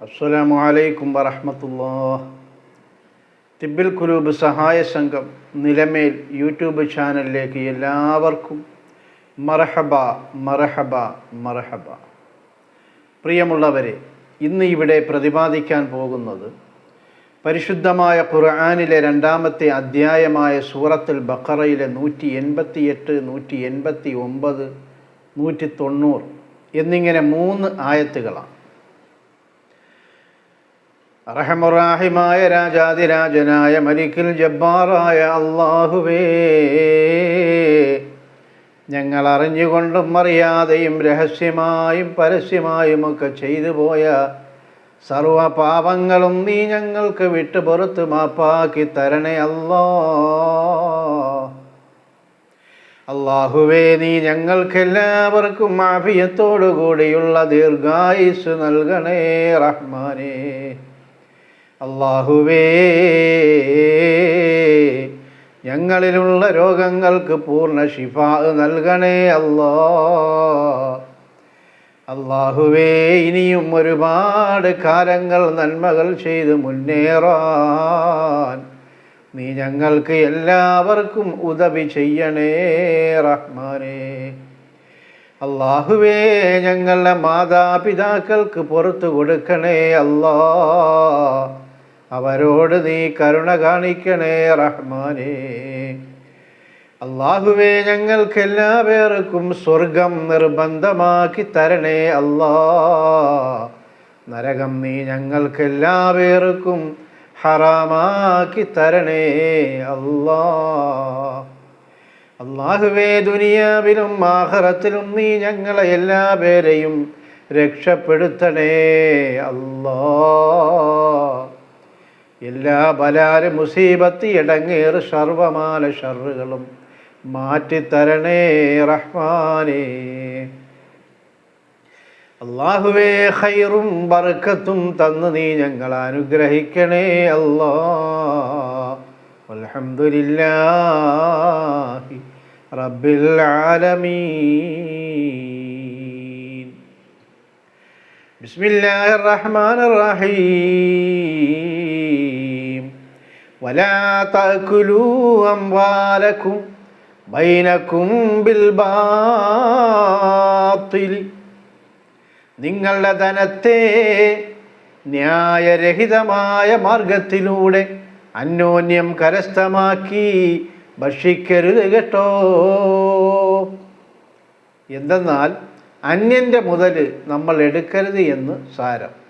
അസ്സലാമു അലൈക്കും വറഹമത്തുല്ലാ തിബിൽ കുലൂബ് സഹായ സംഘം നിലമേൽ യൂട്യൂബ് ചാനലിലേക്ക് എല്ലാവർക്കും മറഹബ മറഹബ മറഹബ പ്രിയമുള്ളവരെ ഇന്ന് ഇവിടെ പ്രതിപാദിക്കാൻ പോകുന്നത് പരിശുദ്ധമായ ഖുർആാനിലെ രണ്ടാമത്തെ അധ്യായമായ സൂറത്തുൽ ബക്കറയിലെ നൂറ്റി എൺപത്തി എട്ട് നൂറ്റി എൺപത്തി ഒമ്പത് നൂറ്റി തൊണ്ണൂറ് എന്നിങ്ങനെ മൂന്ന് ആയത്തുകളാണ്. റഹമുറാഹിമായ രാജാതിരാജനായ മലിക്കിൽ ജബ്ബാറായ അള്ളാഹുവേ ഞങ്ങൾ അറിഞ്ഞുകൊണ്ടും അറിയാതെയും രഹസ്യമായും പരസ്യമായും ഒക്കെ ചെയ്തു പോയ സർവ പാപങ്ങളും നീ ഞങ്ങൾക്ക് വിട്ടു പുറത്ത് മാപ്പാക്കി തരണേ അല്ലോ. അള്ളാഹുവേ നീ ഞങ്ങൾക്കെല്ലാവർക്കും ആഫിയത്തോടു കൂടിയുള്ള ദീർഘായുസ് നൽകണേ റഹ്മാനേ. അള്ളാഹുവേ ഞങ്ങളിലുള്ള രോഗങ്ങൾക്ക് പൂർണ ഷിഫ നൽകണേ അല്ലോ. അള്ളാഹുവേ ഇനിയും ഒരുപാട് കാലങ്ങൾ നന്മകൾ ചെയ്ത് മുന്നേറാൻ നീ ഞങ്ങൾക്ക് എല്ലാവർക്കും ഉദവി ചെയ്യണേ റഹ്മാനേ. അള്ളാഹുവേ ഞങ്ങളുടെ മാതാപിതാക്കൾക്ക് പുറത്തു കൊടുക്കണേ അല്ലാ. അവരോട് നീ കരുണ കാണിക്കണേ റഹ്മാനേ. അള്ളാഹുവേ ഞങ്ങൾക്ക് എല്ലാ പേർക്കും സ്വർഗം നിർബന്ധമാക്കി തരണേ അല്ലാ. നരകം നീ ഞങ്ങൾക്ക് എല്ലാ പേർക്കും ഹറാമാക്കി തരണേ അല്ലാ. അള്ളാഹുവേ ദുനിയാവിലും ആഹറത്തിലും നീ ഞങ്ങളെ എല്ലാ പേരെയും രക്ഷപ്പെടുത്തണേ അല്ലാ. എല്ലാ ബലാൽ മുസീബത്തി ഇടങ്ങേറ് സർവമാല ഷറുകളും മാറ്റിത്തരണേ റഹ്മാനേ. അള്ളാഹുവേ ഹൈറും ബർക്കത്തും തന്ന് നീ ഞങ്ങൾ അനുഗ്രഹിക്കണേ അല്ലാ. അൽഹംദുലില്ലാഹി റബ്ബിൽ ആലമീൻ. ബിസ്മില്ലാഹിർ റഹ്മാനിർ റഹീം. ബൈനക്കും നിങ്ങളുടെ ധനത്തെ ന്യായരഹിതമായ മാർഗത്തിലൂടെ അന്യോന്യം കരസ്ഥമാക്കി ഭക്ഷിക്കരുത് കേട്ടോ. എന്തെന്നാൽ അന്യന്റെ മുതൽ നമ്മൾ എടുക്കരുത് എന്ന് സാരം.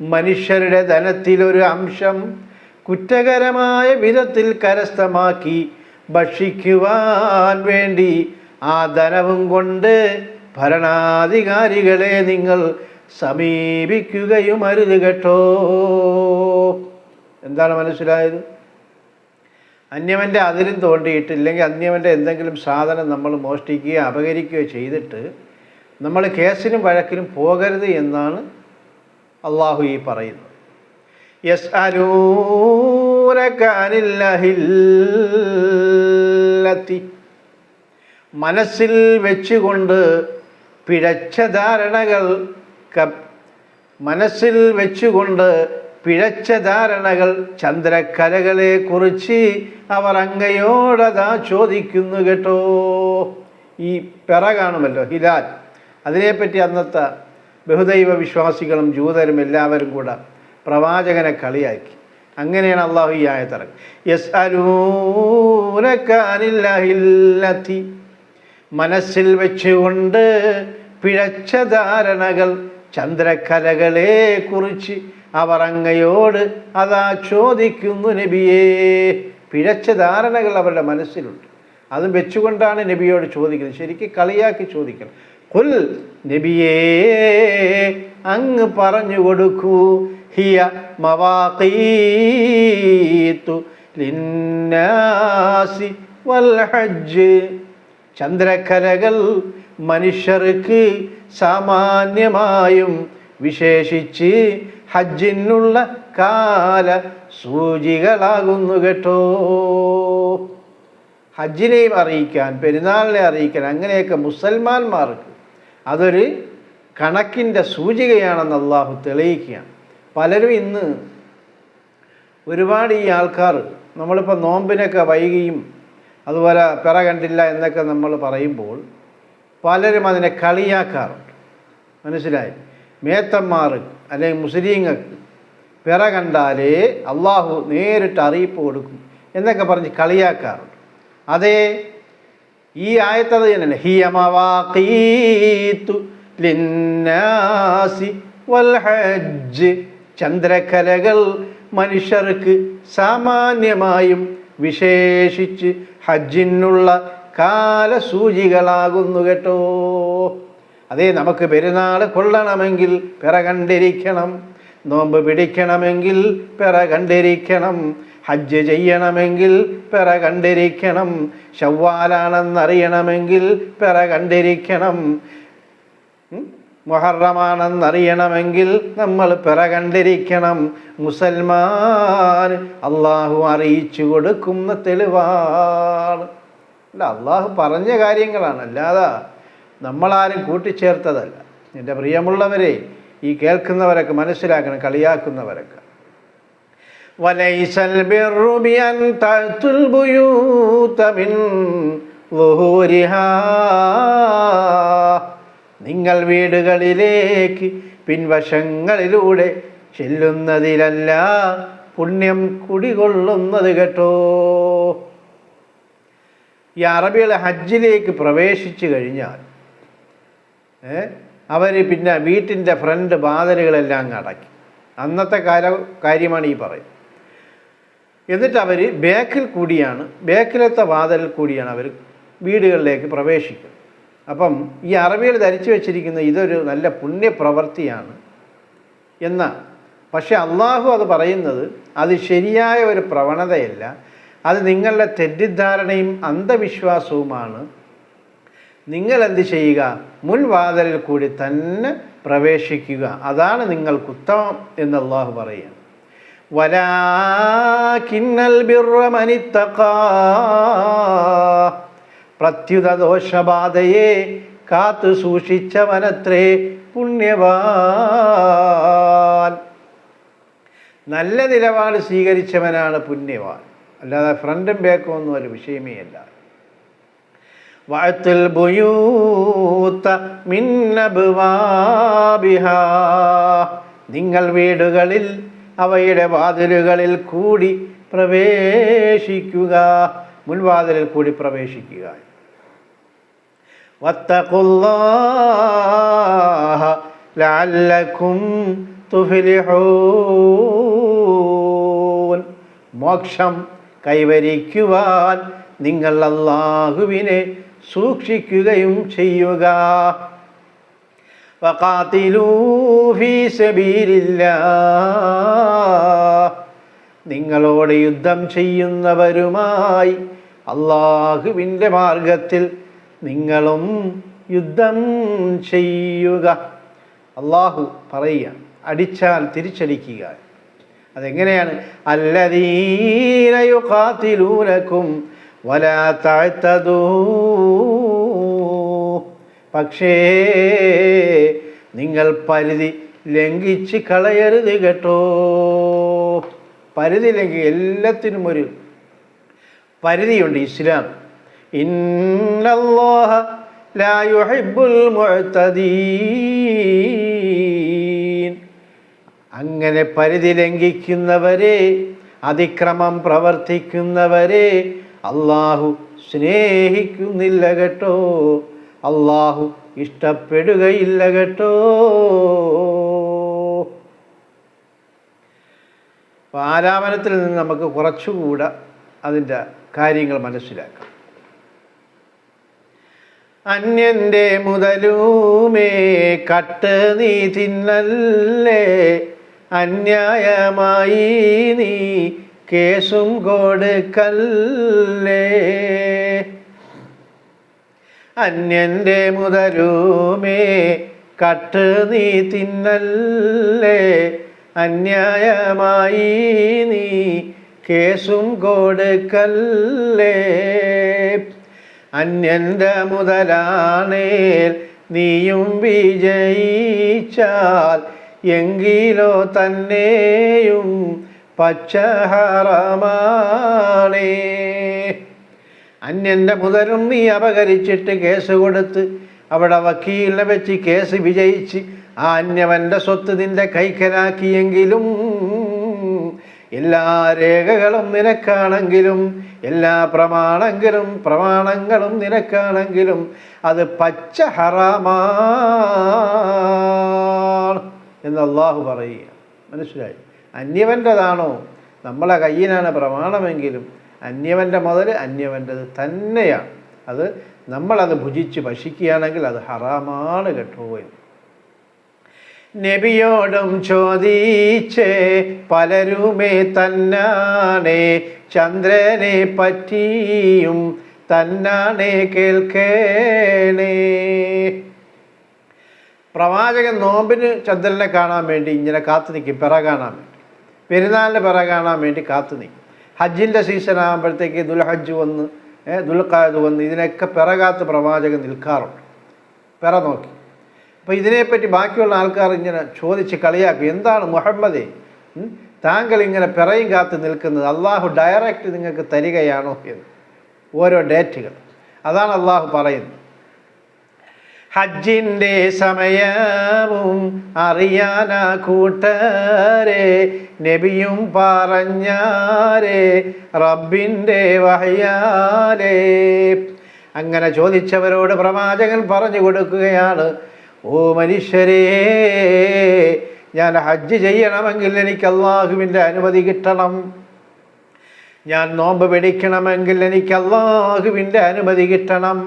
മനുഷ്യരുടെ ധനത്തിലൊരു അംശം കുറ്റകരമായ വിധത്തിൽ കരസ്ഥമാക്കി ഭക്ഷിക്കുവാൻ വേണ്ടി ആ ധനവും കൊണ്ട് ഭരണാധികാരികളെ നിങ്ങൾ സമീപിക്കുകയും അരുത് കേട്ടോ. എന്താണ് മനസ്സിലായത്? അന്യമന്റെ അതിരും തോണ്ടിയിട്ടില്ലെങ്കിൽ അന്യമന്റെ എന്തെങ്കിലും സാധനം നമ്മൾ മോഷ്ടിക്കുകയോ അപകരിക്കുകയോ ചെയ്തിട്ട് നമ്മൾ കേസിനും വഴക്കിനും പോകരുത് എന്നാണ് അള്ളാഹു ഈ പറയുന്നു. യസ് അലൂരക്കാനില്ലഹില്ലത്തി മനസ്സിൽ വെച്ചുകൊണ്ട് പിഴച്ച ധാരണകൾ മനസ്സിൽ വെച്ചുകൊണ്ട് പിഴച്ച ധാരണകൾ ചന്ദ്രക്കലകളെ കുറിച്ച് അവർ അങ്ങയോടതാ ചോദിക്കുന്നു കേട്ടോ. ഈ പെറ കാണുമല്ലോ ഹിലാൽ. അതിനെപ്പറ്റി അന്നത്തെ ബഹുദൈവ വിശ്വാസികളും ജൂതരും എല്ലാവരും കൂടെ പ്രവാചകനെ കളിയാക്കി. അങ്ങനെയാണ് അള്ളാഹു ഈ ആയത്തിറങ്ങി യസ് അലൂനക്കാനില്ലത്തി മനസ്സിൽ വെച്ചുകൊണ്ട് പിഴച്ച ധാരണകൾ ചന്ദ്രക്കലകളെ കുറിച്ച് അവർ അങ്ങയോട് അതാ ചോദിക്കുന്നു നബിയേ. പിഴച്ച ധാരണകൾ അവരുടെ മനസ്സിലുണ്ട്. അതും വെച്ചുകൊണ്ടാണ് നബിയോട് ചോദിക്കുന്നത്. ശരിക്കും കളിയാക്കി ചോദിക്കണം. കുൽ നബിയേ അങ്ങ് പറഞ്ഞു കൊടുക്കൂ. ഹിയ മവാഖീത്തു ലിന്നാസി വൽ ഹജ്ജ്. ചന്ദ്രക്കലകൾ മനുഷ്യർക്ക് സാമാന്യമായും വിശേഷിച്ച് ഹജ്ജിനുള്ള കാല സൂചികളാകുന്നു കേട്ടോ. ഹജ്ജിനെയും അറിയിക്കാൻ പെരുന്നാളിനെ അറിയിക്കാൻ അങ്ങനെയൊക്കെ മുസൽമാന്മാർക്ക് അതൊരു കണക്കിന്റെ സൂചികയാണെന്ന് അള്ളാഹു തെളിയിക്കുകയാണ്. പലരും ഇന്ന് ഒരുപാട് ഈ ആൾക്കാർ നമ്മളിപ്പോൾ നോമ്പിനൊക്കെ വൈകിയും അതുപോലെ പിറ കണ്ടില്ല എന്നൊക്കെ നമ്മൾ പറയുമ്പോൾ പലരും അതിനെ കളിയാക്കാറുണ്ട്. മനസ്സിലായി? മേത്തന്മാർ അല്ലെങ്കിൽ മുസ്ലിങ്ങൾക്ക് പിറ കണ്ടാലേ അള്ളാഹു നേരിട്ട് അറിയിപ്പ് കൊടുക്കും എന്നൊക്കെ പറഞ്ഞ് കളിയാക്കാറുണ്ട്. അതേ ഈ ആയത്തത് തന്നെ ഹിയമവാഖീത്തു ലിന്നാസി വൽ ഹജ്ജ് മനുഷ്യർക്ക് സാമാന്യമായും വിശേഷിച്ച് ഹജ്ജിനുള്ള കാലസൂചികളാകുന്നു കേട്ടോ. അതേ നമുക്ക് പെരുന്നാൾ കൊള്ളണമെങ്കിൽ പിറകണ്ടിരിക്കണം നോമ്പ് പിടിക്കണമെങ്കിൽ പിറ കണ്ടിരിക്കണം. ഹജ്ജ് ചെയ്യണമെങ്കിൽ പിറ കണ്ടിരിക്കണം. ഷവ്വാലാണെന്നറിയണമെങ്കിൽ പിറ കണ്ടിരിക്കണം? മുഹറമാണെന്നറിയണമെങ്കിൽ നമ്മൾ പിറ കണ്ടിരിക്കണം. മുസൽമാൻ അള്ളാഹു അറിയിച്ചു കൊടുക്കുന്ന തെളിവാണ്. അല്ല അള്ളാഹു പറഞ്ഞ കാര്യങ്ങളാണ്. അല്ലാതെ നമ്മളാരും കൂട്ടിച്ചേർത്തതല്ല. എന്റെ പ്രിയമുള്ളവരെ ഈ കേൾക്കുന്നവരൊക്കെ മനസ്സിലാക്കണം കളിയാക്കുന്നവരൊക്കെ. وليس البر بأن تأتوا البيوت من ظهورها നിങ്ങൾ വീടുകളിലേക്ക് പിൻവശങ്ങളിലൂടെ ചെല്ലുന്നതിലല്ല പുണ്യം കുടികൊള്ളുന്നത് കേട്ടോ ഈ അറബികൾ ഹജ്ജിലേക്ക് പ്രവേശിച്ചു കഴിഞ്ഞാൽ അവർ പിന്നെ വീട്ടിൻ്റെ ഫ്രണ്ട് വാതിലുകളെല്ലാം അങ്ങ് അടക്കി അന്നത്തെ കാല കാര്യമാണ് ഈ പറയുന്നത് എന്നിട്ട് അവർ ബേക്കിൽ കൂടിയാണ് ബേക്കിലത്തെ വാതിലിൽ കൂടിയാണ് അവർ വീടുകളിലേക്ക് പ്രവേശിക്കുന്നത്. അപ്പം ഈ അറബികൾ ധരിച്ചു വെച്ചിരിക്കുന്ന ഇതൊരു നല്ല പുണ്യപ്രവൃത്തിയാണ് എന്ന. പക്ഷെ അള്ളാഹു അത് പറയുന്നത് അത് ശരിയായ ഒരു പ്രവണതയല്ല. അത് നിങ്ങളുടെ തെറ്റിദ്ധാരണയും അന്ധവിശ്വാസവുമാണ്. നിങ്ങൾ എന്ത് ചെയ്യുക മുൻവാതിലിൽ കൂടി തന്നെ പ്രവേശിക്കുക. അതാണ് നിങ്ങൾക്ക് ഉത്തമം എന്ന് അള്ളാഹു പറയുക വലാക്കിന്നൽ ബിർറമനിത്തഖാ പ്രത്യുത ദോഷബാധയെ കാത്തു സൂക്ഷിച്ചവനത്രേ പുണ്യവാൻ. നല്ല നിലപാട് സ്വീകരിച്ചവനാണ് പുണ്യവാൻ. അല്ലാതെ ഫ്രണ്ടും ബാക്കും ഒന്നും ഒരു വിഷയമേ അല്ല. വഅത്തുൽ ബുയൂത്ത മിൻ അബ്വാബിഹാ നിങ്ങൾ വീടുകളിൽ അവയുടെ വാതിലുകളിൽ കൂടി പ്രവേശിക്കുക. മുൻവാതിലിൽ കൂടി പ്രവേശിക്കുക. വത്തഖുല്ലാഹ മോക്ഷം കൈവരിക്കുവാൻ നിങ്ങൾ അള്ളാഹുവിനെ സൂക്ഷിക്കുകയും ചെയ്യുക. നിങ്ങളോട് യുദ്ധം ചെയ്യുന്നവരുമായി അള്ളാഹുവിന്റെ മാർഗത്തിൽ നിങ്ങളും യുദ്ധം ചെയ്യുക. അള്ളാഹു പറയുക അടിച്ചാൽ തിരിച്ചടിക്കുക. അതെങ്ങനെയാണ്? അല്ലദീനയുഖാതിലൂനക്കും വലാ താഴ്ത്തതൂ പക്ഷേ നിങ്ങൾ പരിധി ലംഘിച്ച് കളയരുത് കേട്ടോ. പരിധി ലംഘി എല്ലാത്തിനും ഒരു പരിധിയുണ്ട് ഇസ്ലാം. ഇന്നല്ലാഹ ലാ യുഹിബ്ബുൽ അങ്ങനെ പരിധി ലംഘിക്കുന്നവരെ അതിക്രമം പ്രവർത്തിക്കുന്നവരെ അള്ളാഹു സ്നേഹിക്കുന്നില്ല കേട്ടോ. അള്ളാഹു ഇഷ്ടപ്പെടുകയില്ല കേട്ടോ. ആലാപനത്തിൽ നിന്ന് നമുക്ക് കുറച്ചുകൂടെ അതിന്റെ കാര്യങ്ങൾ മനസ്സിലാക്കാം. അന്യന്റെ മുതലൂമേ കട്ട് നീ തിന്നല്ലേ അന്യായമായി നീ കേസും കൊടുക്കല്ലേ. അന്യന്റെ മുതരൂമേ കട്ട് നീ തിന്നല്ലേ? അന്യായമായി നീ കേസും കൊടുക്കല്ലേ? അന്യന്റെ മുതലാണേൽ നീയും വിജയിച്ചാൽ എങ്കിലോ തന്നെയും പച്ചഹറമാണേ. അന്യന്റെ മുതലും നീ അപകരിച്ചിട്ട് കേസ് കൊടുത്ത് അവിടെ വക്കീലിനെ വെച്ച് കേസ് വിജയിച്ച് ആ അന്യവന്റെ സ്വത്ത് നിന്റെ കൈക്കലാക്കിയെങ്കിലും എല്ലാ രേഖകളും നിനക്കാണെങ്കിലും എല്ലാ പ്രമാണങ്ങളും പ്രമാണങ്ങളും നിനക്കാണെങ്കിലും അത് പച്ച ഹറാമാണ് എന്ന് അള്ളാഹു പറയുക. മനസ്സിലായി? അന്യവന്റെതാണോ നമ്മളെ കയ്യിലാണ് പ്രമാണമെങ്കിലും അന്യവന്റെ മുതൽ അന്യവന്റെത് തന്നെയാണ് അത് നമ്മളത് ഭുജിച്ച് ഭക്ഷിക്കുകയാണെങ്കിൽ അത് ഹറാമാണ് കേട്ടോ നബിയോടും ചോദിച്ചേ പലരുമേ തന്നാണേ ചന്ദ്രനെ പറ്റിയും തന്നാണേ കേൾക്കേണേ. പ്രവാചകൻ നോമ്പിന് ചന്ദ്രനെ കാണാൻ വേണ്ടി ഇങ്ങനെ കാത്തു നിൽക്കും പിറ കാണാൻ വേണ്ടി. പെരുന്നാളിന് പിറ കാണാൻ വേണ്ടി കാത്തു നിൽക്കും. ഹജ്ജിന്റെ സീസൺ ആകുമ്പോഴത്തേക്ക് ദുൽഹജ്ജ് വന്ന് ദുൽഖാദ് വന്ന് ഇതിനൊക്കെ പിറകാത്ത് പ്രവാചകൻ നിൽക്കാറുണ്ട്. പിറ നോക്കി. അപ്പോൾ ഇതിനെപ്പറ്റി ബാക്കിയുള്ള ആൾക്കാർ ഇങ്ങനെ ചോദിച്ച് കളിയാക്കി എന്താണ് മുഹമ്മദേ? താങ്കൾ ഇങ്ങനെ പിറയും കാത്ത് നിൽക്കുന്നത് അള്ളാഹു ഡയറക്റ്റ് നിങ്ങൾക്ക് തരികയാണോ? എന്ന്. ഓരോ ഡേറ്റുകൾ. അതാണ് അള്ളാഹു പറയുന്നത്. ഹജ്ജിന്റെ സമയവും അറിയാനാ കൂട്ടരെ നബിയും പറഞ്ഞാരേ റബ്ബിന്റെ വഹയാലേ. അങ്ങനെ ചോദിച്ചവരോട് പ്രവാചകൻ പറഞ്ഞു കൊടുക്കുകയാണ് ഓ മനുഷ്യരേ ഞാൻ ഹജ്ജ് ചെയ്യണമെങ്കിൽ എനിക്ക് അള്ളാഹുവിന്റെ അനുമതി കിട്ടണം. ഞാൻ നോമ്പ് പിടിക്കണമെങ്കിൽ എനിക്ക് അള്ളാഹുവിന്റെ അനുമതി കിട്ടണം.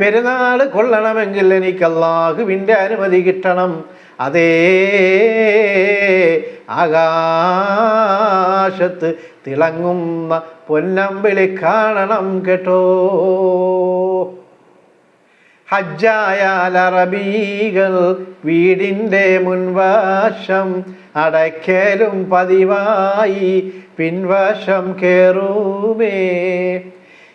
പെരുന്നാൾ കൊള്ളണമെങ്കിൽ എനിക്ക് അള്ളാഹുവിന്റെ അനുമതി കിട്ടണം. അതേ ആകാശത്ത് തിളങ്ങുന്ന പൊന്നമ്പിളി കാണണം കേട്ടോ. ഹജ്ജായാൽ അറബികൾ വീടിന്റെ മുൻവശം അടയ്ക്കലും പതിവായി പിൻവശം കേറൂമേ.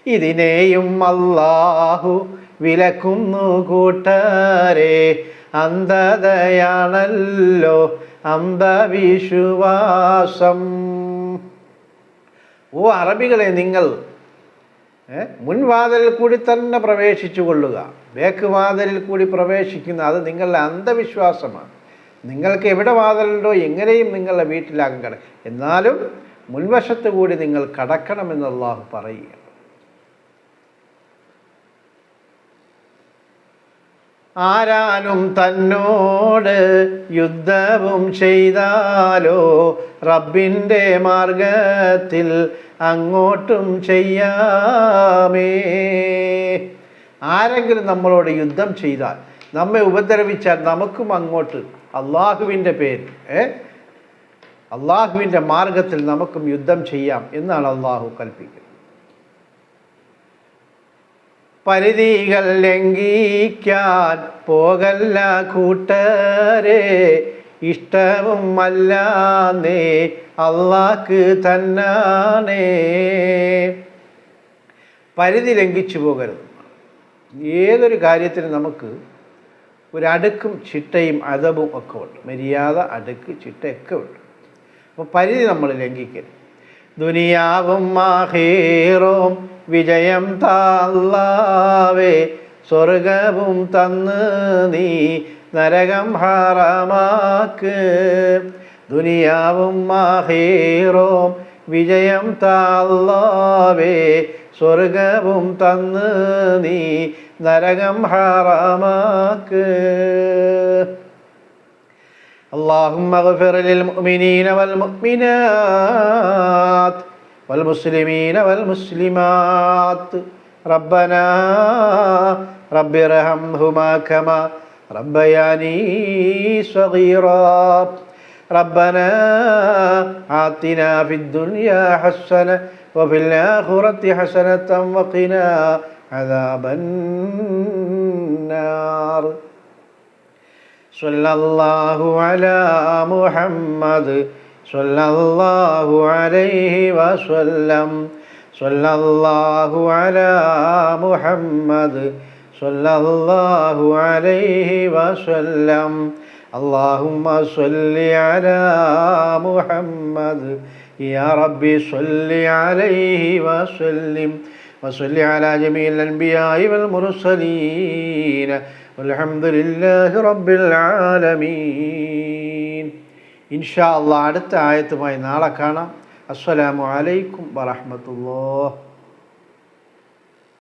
ഇതിനെയും അല്ലാഹു വിലക്കുന്നു കൂട്ടരെ. അന്ധതയാണല്ലോ അന്ധവിശ്വാസം. ഓ അറബികളെ നിങ്ങൾ മുൻവാതിലിൽ കൂടി തന്നെ പ്രവേശിച്ചു കൊള്ളുക. ബേക്ക് വാതിലിൽ കൂടി പ്രവേശിക്കുന്ന അത് നിങ്ങളുടെ അന്ധവിശ്വാസമാണ്. നിങ്ങൾക്ക് എവിടെ വാതിലുണ്ടോ എങ്ങനെയും നിങ്ങളുടെ വീട്ടിലാകും കട എന്നാലും മുൻവശത്ത് കൂടി നിങ്ങൾ കടക്കണമെന്ന് അള്ളാഹു പറയുക ആരാനും തന്നോട് യുദ്ധവും ചെയ്താലോ റബ്ബിന്റെ മാർഗത്തിൽ അങ്ങോട്ടും ചെയ്യാമേ. ആരെങ്കിലും നമ്മളോട് യുദ്ധം ചെയ്താൽ നമ്മെ ഉപദ്രവിച്ചാൽ നമുക്കും അങ്ങോട്ട് അള്ളാഹുവിന്റെ പേര് ഏ? അള്ളാഹുവിന്റെ മാർഗത്തിൽ നമുക്കും യുദ്ധം ചെയ്യാം എന്നാണ് അള്ളാഹു കൽപ്പിക്കുന്നത്. പരിധികൾ ലംഘിക്കാൻ പോകല്ല കൂട്ടരെ. ഇഷ്ടവും അല്ല നേ അള്ളാക്ക് തന്നാനേ പരിധി ലംഘിച്ചു പോകരുത്. ഏതൊരു കാര്യത്തിനും നമുക്ക് ഒരടുക്കും ചിട്ടയും അതവും ഒക്കെ ഉണ്ട്. മര്യാദ അടുക്ക് ചിട്ടയൊക്കെ ഉണ്ട്. അപ്പോൾ പരിധി നമ്മൾ ലംഘിക്കരുത്. ദുനിയാവും മാഹേറും വിജയം താവേ സ്വർഗവും തന്ന് നീ നരകം ഹാറമാക്ക് ദുനിയാവും മാഹേറും വിജയം താവേ സ്വർഗവും തന്ന് നീ നരകം ഹാറമാക്ക് اللهم اغفر للمؤمنين والمؤمنات والمسلمين والمسلمات ربنا رب ارحمهما كما ربياني صغيرا ربنا آتنا في الدنيا حسنة وفي الآخرة حسنة وقنا عذاب النار صلى الله على محمد صلى الله عليه وسلم صلى الله على محمد صلى الله عليه وسلم اللهم صل على محمد يا ربي صل عليه وسلم وصل على جميع الأنبياء والمرسلين والحمد لله رب العالمين ഇൻഷാ അള്ളാഹ് അടുത്ത ആയത്തുമായി നാളെ കാണാം. അസ്സലാമു അലൈക്കും വറഹമത്തുള്ളാഹ്.